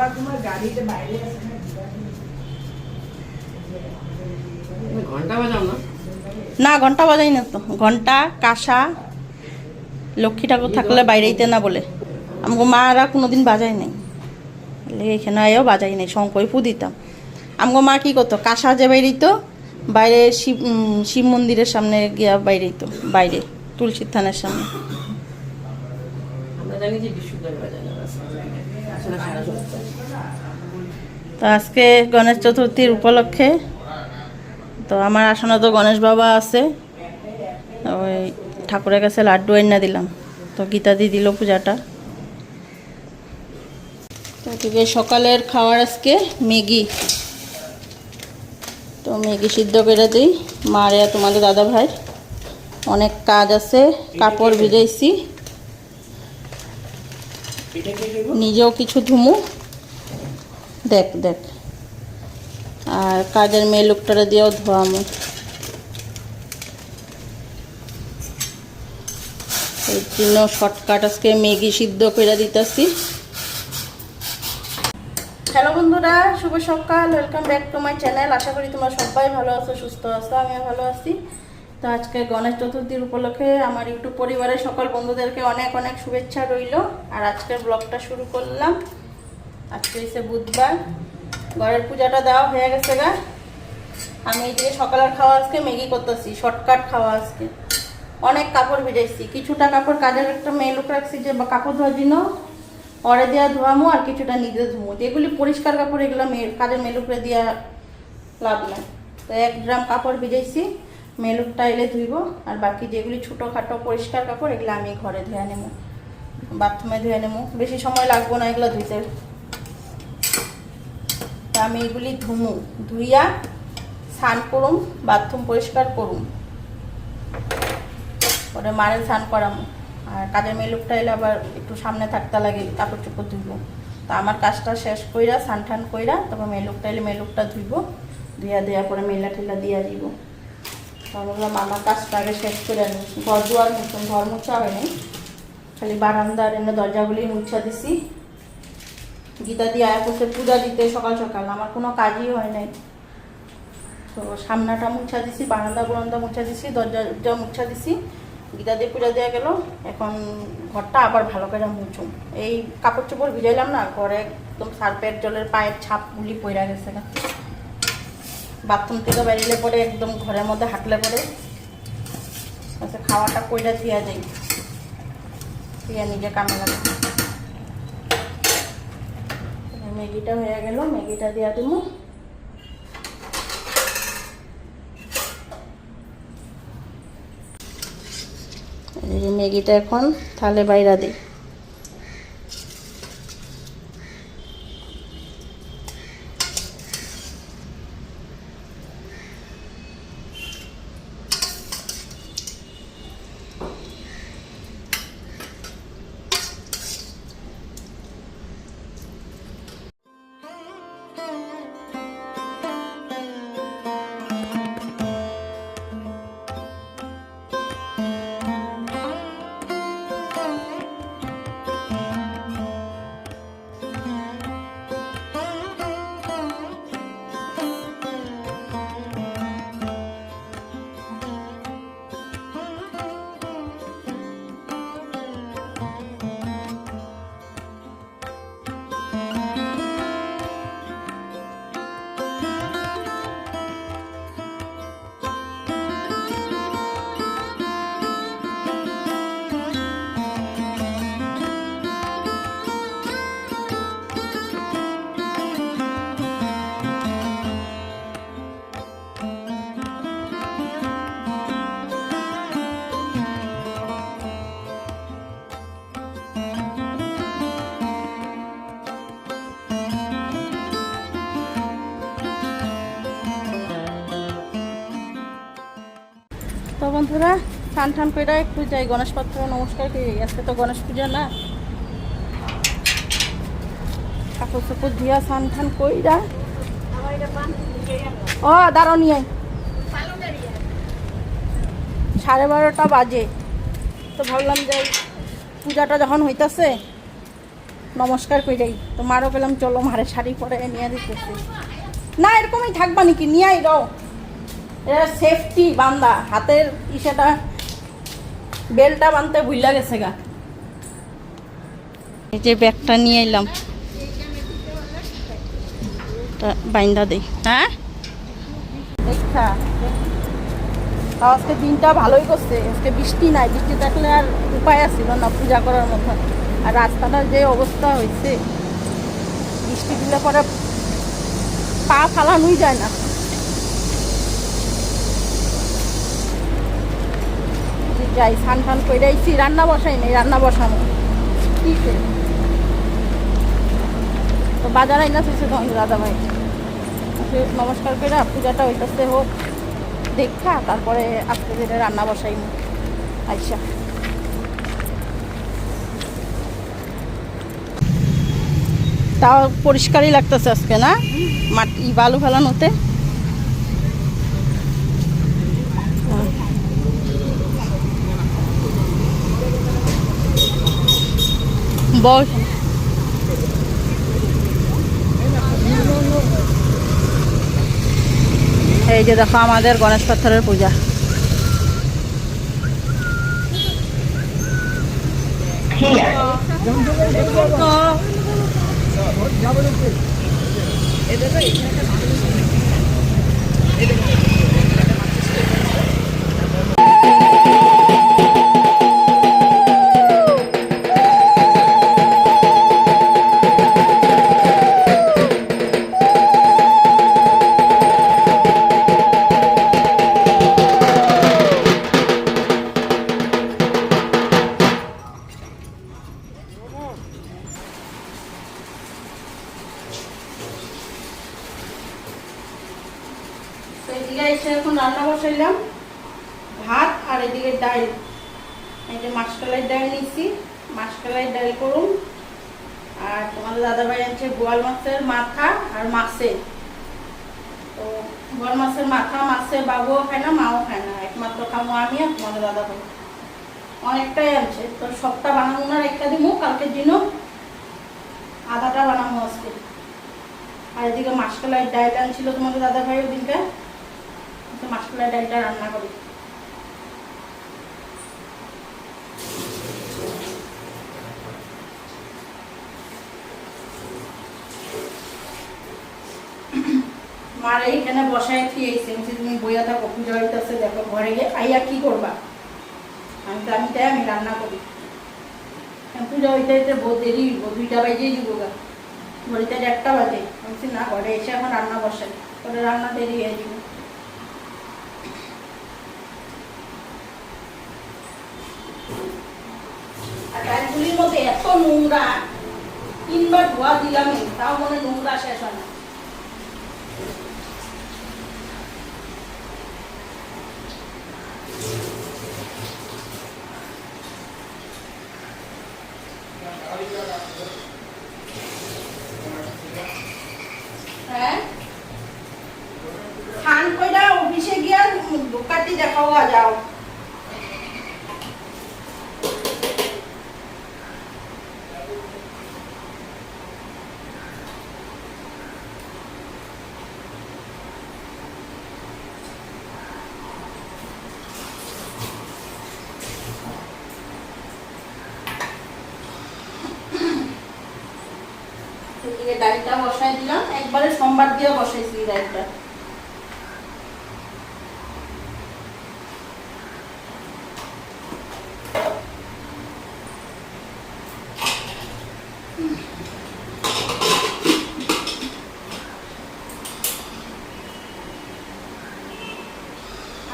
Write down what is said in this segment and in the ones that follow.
একবার তোমার গাড়িতে বাইরে আছে না? ঘণ্টা বাজাও না? না ঘণ্টা বাজাই না তো। ঘণ্টা কাঁসা লক্ষ্মী ঠাকুর থাকলে বাইরেইতে না বলে। আমাকে মারা কোনোদিন বাজাই নাই। বলে এখানে আয়ও বাজাই নাই শঙ্কর ফু দিতাম। আমাকে মা কী করতো? কাঁসা যে বাইরেইতো বাইরে শিব শিব মন্দিরের সামনে গিয়া বাইরেইতো বাইরে তুলসীর থানের সামনে। জানি যে তো আজকে গণেশ চতুর্থীর উপলক্ষে তো আমার আসনে তো গণেশ বাবা আছে ওই ঠাকুরের কাছে লাড্ডু এনে দিলাম। তো গীতা দিয়ে দিল পূজাটা। তো এদিকে সকালের খাওয়ার আজকে? ম্যাগি। তো ম্যাগি সিদ্ধ করে দিই। মারে তোমাদের দাদা ভাই অনেক কাজ আছে কাপড় ভিজাইছি। নিজেও কিছু ধুমু। দেখ দেখ। আর কাজের মেয়ে লোকটারে দিয়েও ধোয়ামো। এই জন্য শর্টকাট আজকে ম্যাগি সিদ্ধ করে দিতেছি। হ্যালো বন্ধুরা, শুভ সকাল। Welcome back to my channel আশা করি তোমরা সবাই ভালো আছো, সুস্থ আছো, আমিও ভালো আছি। তো আজকে গণেশ চতুর্থীর উপলক্ষে আমার ইউটিউব পরিবারের সকল বন্ধুদেরকে অনেক অনেক শুভেচ্ছা রইল। আর আজকের ব্লগটা শুরু করলাম। আজকে এসে বুধবার। ঘরের পূজাটা দেওয়া হয়ে গেছে গা। আমি এইদিকে সকালের খাওয়া আজকে, ম্যাগি করতেছি, শর্টকাট খাওয়া আজকে। অনেক কাপড় ভিজাইছি। কিছুটা কাপড় কাজের একটা মেয়ে লোক রাখছি যে কাপড় ধোয়ার জন্য অরে দেওয়া ধোয়ামো আর কিছুটা নিজে ধুমো। যেগুলি পরিষ্কার কাপড় এগুলো মেয়ের কাজের মেলুকরে দেওয়া লাভ নাই। তো এক ড্রাম কাপড় ভিজাইছি। মেলুকটা এলে ধুইব, আর বাকি যেগুলি ছোটোখাটো পরিষ্কার কাপড়, এগুলো আমি ঘরে ধুয়ে নেব। বাথরুমে ধুয়ে নেব। বেশি সময় লাগবো না এগুলো ধুইতে। আমি এগুলি ধুমু। ধুইয়া স্নান করুম, বাথরুম পরিষ্কার করুম। পরে মারে স্নান করাম। আর কাজের মেলুকটা এলে আবার একটু সামনে থাকতে লাগে কাপড় চোপড় ধুইব। তা আমার কাজটা শেষ কইরা, স্নান টান কইরা, তারপর মেলুকটা এলে মেলুকটা ধুইব। ধুইয়া দেওয়া পরে মেলা ঠেলা দিয়া দিব। বললাম আমার কাজটা আগে শেষ করে আনি। ঘর দুয়ার মুছুন ঘর মুছা হয়নি খালি বারান্দার এনে দরজাগুলি মুছা দিছি। গীতা দিয়ে আয়া বসে পূজা দিতে সকাল সকাল, আমার কোনো কাজই হয় নাই। তো সামনাটা মুছা দিছি, বারান্দা বারান্দা মুছা দিছি দরজা মুছা দিছি। গীতা দিয়ে পূজা দেওয়া গেল। এখন ঘরটা আবার ভালো করে মুছুম। এই কাপড় চোপড় ভিজাইলাম না, ঘরে একদম সার্পের জলের পায়ের ছাপগুলি পইরা গেছে গা বাথরুম থেকে বেরিয়ে পরে একদম ঘরের মধ্যে হাঁটলে পরে। আচ্ছা খাওয়াটা কইরা থিয়া যাই। থিয়া নিজে কামে লাগে ম্যাগিটা হয়ে গেল, ম্যাগিটা দিয়া দিব ম্যাগিটা এখন থালে বাইরা দিই। বন্ধুরা, স্নান টান করে একটু যাই, গণেশ পাত্র নমস্কার করি। আজকে তো গণেশ পূজা না। কাপড় চোপড় দিয়া স্নান টান কইরা ও দাঁড়ো নিয়ে সাড়ে বারোটা বাজে। তো ভাবলাম যে পূজাটা যখন হইতাছে, নমস্কার কইরাই। তো মারও পেলাম চলো মারে শাড়ি পরে নিয়ে দিতেছি না, এরকমই থাকবা নাকি? নিয়ে রও। এটা সেফটি বান্দা। হাতের ইসেটা বেলটা বানতে ভুইলা গেছে গা। এই যে ব্যাগটা নিয়ে এলাম বাইন্দা দেই হ্যাঁ? দেখা আজকে দিনটা ভালোই করছে। আজকে বৃষ্টি নাই। বৃষ্টি থাকলে আর উপায় আছিল না পূজা করার মতো। আর রাস্তাটার যে অবস্থা হয়েছে বৃষ্টি দিলে পরে পা ফালানোই যায় না। যাই, স্নান ফান করে আইছি, রান্না বসাই নেই, রান্না বসানো কি সে? তো বাজার আইনা শুনছে তখন দাদা ভাই নমস্কার করে পূজাটা হইতেছে, হোক, দেখা, তারপরে আজকে যেটা রান্না বসাই নি আচ্ছা তাও পরিষ্কারই লাগতেছে আজকে, না? মাটি, বালু ফেলানোতে? বল। এই যে দেখো আমাদের গণেশ পাথরের পূজা। তো এখন রান্না বসাইলাম। ভাত আর এদিকে ডাল। এই যে মাসকলাই ডাল নিচ্ছি মাসকলাই ডাল করুন। আর তোমাদের দাদাভাই আনছে গোয়াল মাছের মাথা আর মাছে। তো বোয়াল মাছের মাথা, মাছে বাবুও খায় না, মাও খায় না। একমাত্র খামো আমি আর তোমাদের দাদাভাই। অনেকটাই আনছে। তো সবটা বানাবো না একটা দিমু। কালকের দিনও আধাটা বানাবো আজকে। আর এদিকে মাসকলাই ডাল আনছিল তোমাদের দাদাভাই ওদিনকে ডালটা রান্না করি। মার এইখানে বসায় বলছি তুমি দেখো ঘরে গিয়ে আইয়া কি করবা? আমি তো আমি তাই আমি রান্না করি। এখন পূজা হইতে হইতে বহু দেরি দুইটা বাজেই দিব গা। একটা বাজে। বলছি, না, ঘরে এসে এখন রান্না বসাই। পরে রান্না দেরি হয়ে যাবে আর ডালগুলির মধ্যে এত নোংরা। তিনবার ধোয়া দিলাম তাও মনে নোংরা শেষ হয় না। হ্যাঁ? খান কইরা অফিসে গিয়া দোকানটি দেখাও যাও। ডালটা বসাই দিলাম। একবারে সোমবার দিয়ে বসাইছি ডালটা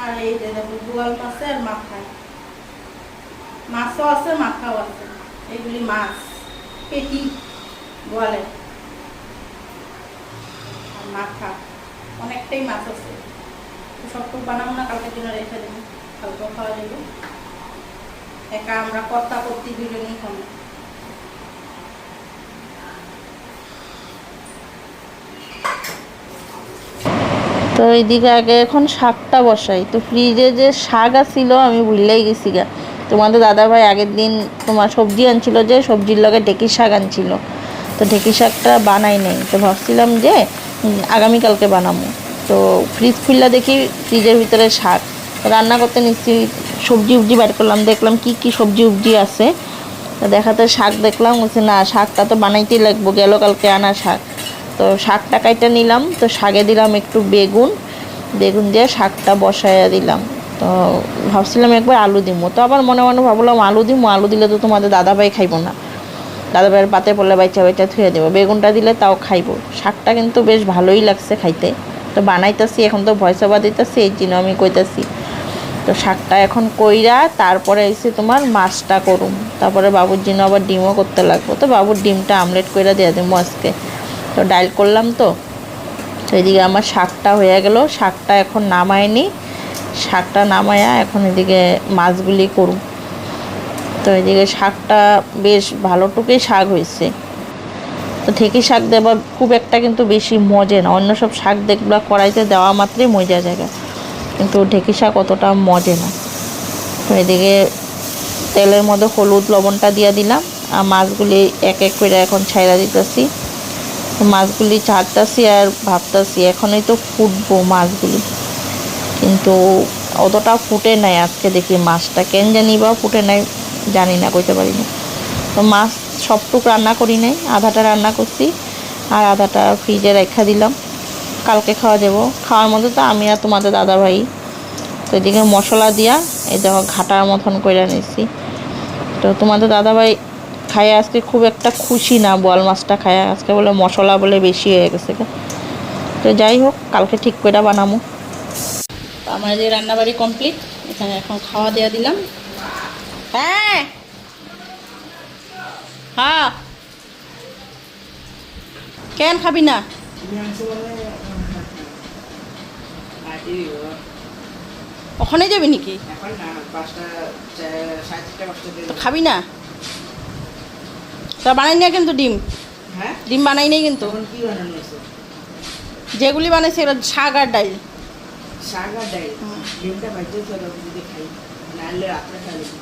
আর বোয়াল মাছে আর মাথায় মাছও আছে, মাথাও আছে। এগুলি মাছ, পেটি বোয়ালের মাথা, অনেকটাই মাছ আছে। তো সবটুকু বানাবো না, কালকের জন্য রেখে দেবো। কালকেও খাওয়া যাবে। একা আমরা কর্তা করতে দুজনেই খাব। তো এইদিকে আগে এখন শাকটা বসাই। তো ফ্রিজে যে শাক আছিল, আমি ভুললেই গেছি গা। তোমাদের দাদাভাই আগের দিন তোমার সবজি আনছিল যে, সবজির লগে ঢেঁকি শাক আনছিল। তো ঢেঁকি শাকটা বানাই নাই। তো ভাবছিলাম যে আগামীকালকে বানাবো। তো ফ্রিজ খুললা দেখি ফ্রিজের ভিতরে শাক। রান্না করতে নিচ্ছি সবজি উবজি বের করলাম, দেখলাম কি কি সবজি উবজি আছে। দেখাতে শাক দেখলাম, বলছে, না, শাকটা তো বানাইতেই লাগবো, গেল কালকে আনা শাক। তো শাকটা কাইটা নিলাম, তো শাকে দিলাম একটু বেগুন। বেগুন দিয়ে শাকটা বসাইয়া দিলাম। তো ভাবছিলাম একবার আলু দিমো, তো আবার মনে মনে ভাবলাম, আলু দিমো, আলু দিলে তো তোমাদের দাদাভাই খাইবো না। দাদাভাইয়ের পাতে পড়লে বাইচা বাইচা থুয়ে দেবো। বেগুনটা দিলে তাও খাইবো। শাকটা কিন্তু বেশ ভালোই লাগছে খাইতে। তো বানাইতেছি, এখন তো ভয় সভা দিতেছি, এই জন্য আমি কইতাছি, তো শাকটা এখন কইরা তারপরে এসে তোমার মাছটা করুম। তারপরে বাবুর জন্য আবার ডিমও করতে লাগবো। তো বাবুর ডিমটা আমলেট কইরা দেওয়া দেবো আজকে। তো ডাইল করলাম তো। তো এদিকে আমার শাকটা হয়ে গেল। শাকটা এখন নামায়নি। শাকটা নামায়া এখন এদিকে মাছগুলি করুম। তো এদিকে শাকটা বেশ ভালোটুকুই শাক হয়েছে। তো ঠেকি শাক দেওয়া খুব একটা কিন্তু বেশি মজে না। অন্য সব শাক দেখবা, কড়াইতে দেওয়া মাত্রই মজা জায়গা। কিন্তু ঢেকি শাক অতটা মজে না। তো এদিকে তেলের মধ্যে হলুদ লবণটা দিয়ে দিলাম। আর মাছগুলি এক এক করে এখন ছাইরা দিতেছি। মাছগুলি ছাড়তাছি আর ভাবতাছি, এখনই তো ফুটবো মাছগুলি। কিন্তু অতটা ফুটে নাই আজকে দেখি মাছটা। কেন জানি বা ফুটে নাই। জানি না, কইতে পারি না। তো মাছ সবটুক রান্না করি নাই, আধাটা রান্না করছি, আর আধাটা ফ্রিজে রেখা দিলাম। কালকে খাওয়া যাব। খাওয়ার মধ্যে তো আমি আর তোমাদের দাদা ভাই তো এদিকে মশলা দিয়া, এই দেখো ঘাটার মতন করে নিচ্ছি তো তোমাদের দাদাভাই খায় আজকে খুব একটা খুশি না, বোয়াল মাছটা খায়। আজকে বলে মশলা বলে বেশি হয়ে গেছে তো যাই হোক, কালকে ঠিক করে বানাবো আমার যে রান্নাবাড়ি কমপ্লিট, এখানে এখন খাওয়া দেওয়া দিলাম। হ্যাঁ। হ্যাঁ। কেন খাবি না? ওখানে যাবি নাকি? খাবি না? তা বানাই না কিন্তু ডিম। হ্যাঁ? ডিম বানাই নেই কিন্তু। যেগুলি বানাইছে ওটা শাক আর ডাইল। শাক আর ডাল ডিমটা বাইতে খাই নাহলে রাত্রে খাই।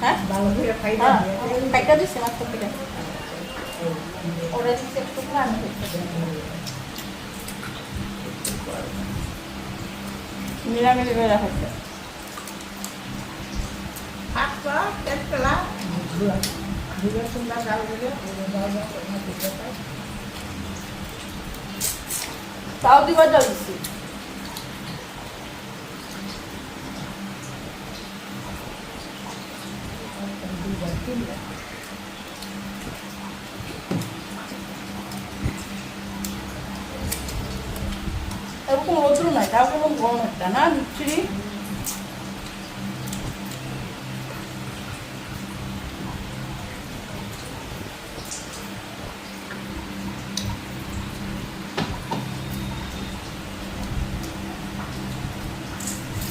হ্যাঁ ভালো করে যাব কাইটা দিছে মাত্র পিঠা ওরা দিচ্ছে একটু আমি নিরামিষ করে তাও দিবার জল দিচ্ছি এরকম রোদ্র নয় তাও কেমন গরম একটা না বিচ্ছিরি